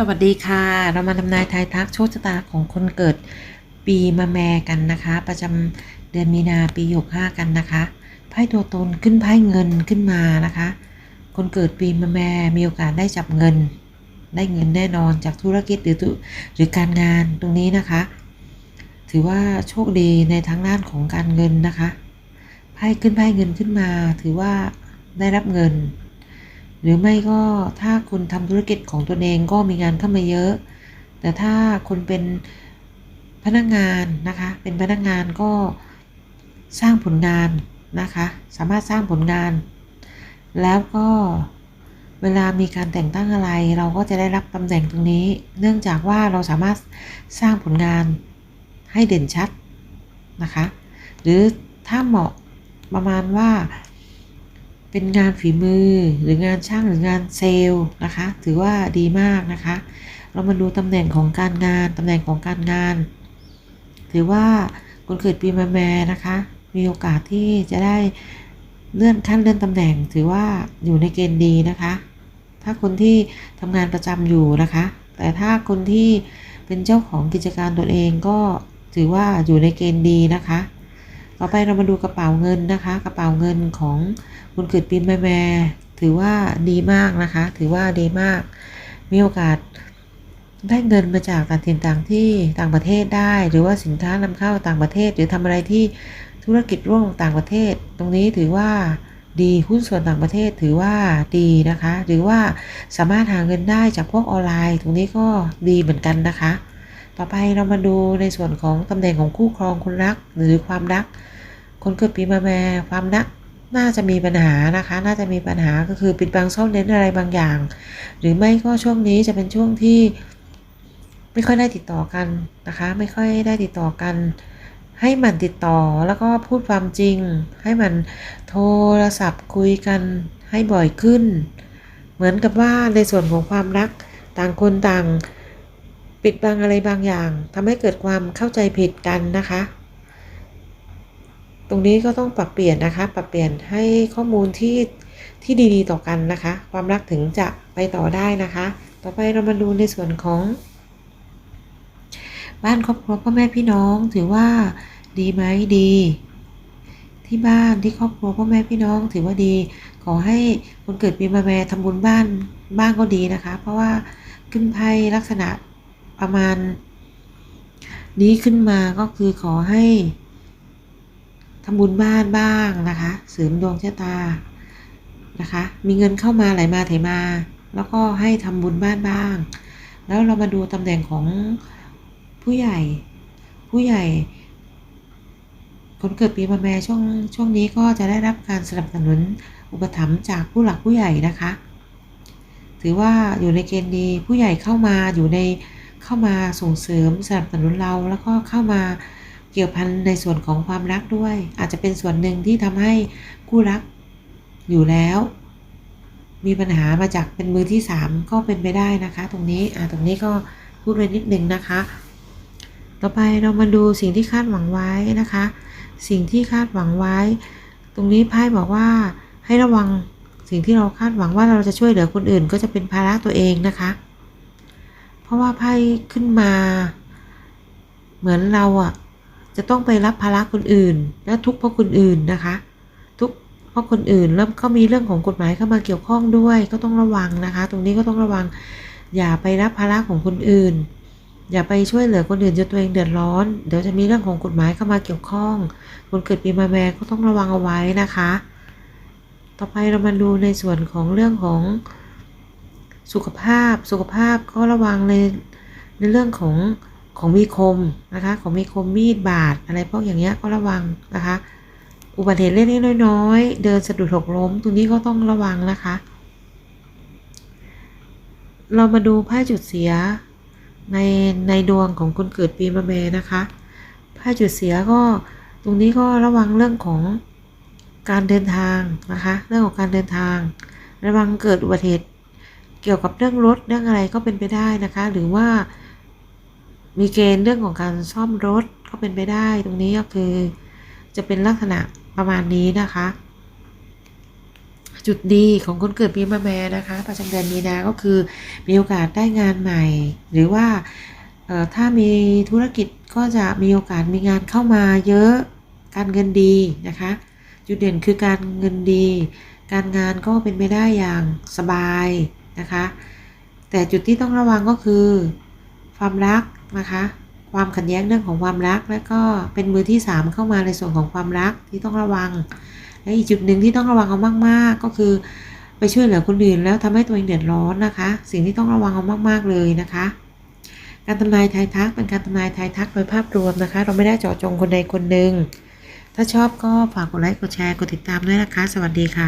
สวัสดีค่ะ เรามาทำนายทายทักโชคชะตาของคนเกิดปีมะแมกันนะคะ ประจำเดือนมีนาปีหกห้ากันนะคะไพ่ตัวตนขึ้นไพ่เงินขึ้นมานะคะ คนเกิดปีมะแมมีโอกาสได้จับเงิน ได้เงินแน่นอนจากธุรกิจหรือหรือการงานตรงนี้นะคะ ถือว่าโชคดีในทางด้านของการเงินนะคะไพ่ขึ้นไพ่เงินขึ้นมา ถือว่าได้รับเงิน หรือไม่ก็ถ้าคุณทำธุรกิจของตนเองก็มีงานเข้ามาเยอะ แต่ถ้าคุณเป็นพนักงานนะคะ เป็นพนักงานก็สร้างผลงานนะคะ สามารถสร้างผลงาน แล้วก็เวลามีการแต่งตั้งอะไร เราก็จะได้รับตำแหน่งตรงนี้ เนื่องจากว่าเราสามารถสร้างผลงานให้เด่นชัดนะคะ หรือถ้าเหมาะประมาณว่า เป็นงานฝีมือหรืองานช่างหรืองานเซลล์นะคะ ถือว่าดีมากนะคะ เรามาดูตำแหน่งของการงานตำแหน่งของการงาน ถือว่าคนเกิดปีมะแม่นะคะ มีโอกาสที่จะได้เลื่อนขั้นเลื่อนตำแหน่ง ถือว่าอยู่ในเกณฑ์ดีนะคะ ถ้าคนที่ทำงานประจำอยู่นะคะ แต่ถ้าคนที่เป็นเจ้าของกิจการตนเองก็ถือว่าอยู่ในเกณฑ์ดีนะคะ ต่อไปเรามาดูกระเป๋าเงินนะคะ กระเป๋าเงินของคนเกิดปีแม่แม่ถือว่าดีมากนะคะ ถือว่าดีมาก มีโอกาสได้เงินมาจากต่างถิ่นต่างที่ต่างประเทศได้ หรือว่าสินค้านำเข้าต่างประเทศ หรือทำอะไรที่ธุรกิจร่วมต่างประเทศ ตรงนี้ถือว่าดีหุ้นส่วนต่างประเทศถือว่าดีนะคะ หรือว่าสามารถหาเงินได้จากพวกออนไลน์ ตรงนี้ก็ดีเหมือนกันนะคะ ต่อไปเรามาดูในส่วนของตำแหน่งของคู่ครองคนรักหรือความรัก คนเกิดปีมาแม่ความรักน่าจะมีปัญหานะคะ น่าจะมีปัญหาก็คือปิดบังซ่อนเร้นอะไรบางอย่าง หรือไม่ก็ช่วงนี้จะเป็นช่วงที่ไม่ค่อยได้ติดต่อกันนะคะ ไม่ค่อยได้ติดต่อกัน ให้มันติดต่อแล้วก็พูดความจริง ให้มันโทรศัพท์คุยกันให้บ่อยขึ้น เหมือนกับว่าในส่วนของความรักต่างคนต่าง ปิดบังอะไรบางอย่างทำให้เกิดความเข้าใจผิดกันนะคะ ตรงนี้ก็ต้องปรับเปลี่ยนนะคะ ปรับเปลี่ยนให้ข้อมูลที่ที่ดีๆต่อกันนะคะ ความรักถึงจะไปต่อได้นะคะ ต่อไปเรามาดูในส่วนของบ้านครอบครัวพ่อแม่พี่น้องถือว่าดีไหมดี ที่บ้านที่ครอบครัวพ่อแม่พี่น้องถือว่าดี ขอให้คนเกิดปีมาแม่ทำบุญบ้านบ้างก็ดีนะคะ เพราะว่าขึ้นไพ่ลักษณะ ประมาณ นี้ขึ้นมาก็คือขอให้ทำบุญบ้านบ้างนะคะ เสริมดวงชะตานะคะ มีเงินเข้ามาไหลมาเถมา แล้วก็ให้ทำบุญบ้านบ้าง แล้วเรามาดูตำแหน่งของผู้ใหญ่ ผู้ใหญ่คนเกิดปีมะแม่ช่วงช่วงนี้ก็จะได้รับการสนับสนุนอุปถัมภ์จากผู้หลักผู้ใหญ่นะคะ ถือว่าอยู่ในเกณฑ์ดีผู้ใหญ่เข้ามาอยู่ใน เข้ามาส่งเสริมสนับสนุนเราแล้วก็เข้ามาเกี่ยวพันในส่วนของความรักด้วย อาจจะเป็นส่วนหนึ่งที่ทำให้คู่รักอยู่แล้ว มีปัญหามาจากเป็นมือที่สามก็เป็นไปได้นะคะ ตรงนี้อ่าตรงนี้ก็พูดไว้นิดนึงนะคะ ต่อไปเรามาดูสิ่งที่คาดหวังไว้นะคะ สิ่งที่คาดหวังไว้ ตรงนี้ไพ่บอกว่าให้ระวังสิ่งที่เราคาดหวังว่าเราจะช่วยเหลือคนอื่น ก็จะเป็นภาระตัวเองนะคะ เพราะว่าไพ่ขึ้นมา เหมือนเราอะ จะต้องไปรับภาระคนอื่น และทุกข์เพราะคนอื่นนะคะ ทุกข์เพราะคนอื่นแล้วก็มีเรื่องของกฎหมายเข้ามาเกี่ยวข้องด้วย ก็ต้องระวังนะคะ ตรงนี้ก็ต้องระวัง อย่าไปรับภาระของคนอื่น อย่าไปช่วยเหลือคนอื่นจนตัวเองเดือดร้อน เดี๋ยวจะมีเรื่องของกฎหมายเข้ามาเกี่ยวข้อง คนเกิดปีมาแม่ก็ต้องระวังเอาไว้นะคะ ต่อไปเรามาดูในส่วนของเรื่องของ สุขภาพสุขภาพก็ระวังในในเรื่องของของมีคมนะคะของมีคมมีดบาดอะไรพวกอย่างเงี้ยก็ระวังนะคะ อุบัติเหตุเล็กๆน้อยๆเดินสะดุดหกล้มตรงนี้ก็ต้องระวังนะคะ เรามาดูไพ่จุดเสียในในดวงของคนเกิดปีมะแม่นะคะไพ่จุดเสียก็ตรงนี้ก็ระวังเรื่องของการเดินทางนะคะ เรื่องของการเดินทาง ระวังเกิดอุบัติเหตุ เกี่ยวกับเรื่องรถเรื่องอะไรก็เป็นไปได้นะคะ หรือว่ามีเกณฑ์เรื่องของการซ่อมรถก็เป็นไปได้ตรงนี้ก็คือ จะเป็นลักษณะประมาณนี้นะคะ จุดดีของคนเกิดปีมะแม่นะคะ ประจำเดือนมีนาก็คือมีโอกาสได้งานใหม่ หรือว่าถ้ามีธุรกิจก็จะมีโอกาสมีงานเข้ามาเยอะการเงินดีนะคะ จุดเด่นคือการเงินดี การงานก็เป็นไปได้อย่างสบาย นะคะ แต่จุดที่ต้องระวังก็คือ ความรักนะคะ ความขัดแย้งเรื่องของความรัก และก็เป็นมือที่สามเข้ามาในส่วนของความรักที่ต้องระวัง และอีกจุดหนึ่งที่ต้องระวังเอามาก ๆ ก็คือ ไปช่วยเหลือคนอื่นแล้วทำให้ตัวเองเดือดร้อนนะคะ สิ่งที่ต้องระวังเอามาก ๆ เลยนะคะการทำนายทายทักเป็นการทำนายทายทักโดยภาพรวมนะคะ เราไม่ได้เจาะจงคนใดคนหนึ่ง ถ้าชอบก็ฝากกดไลค์กดแชร์กดติดตามด้วยนะคะ สวัสดีค่ะ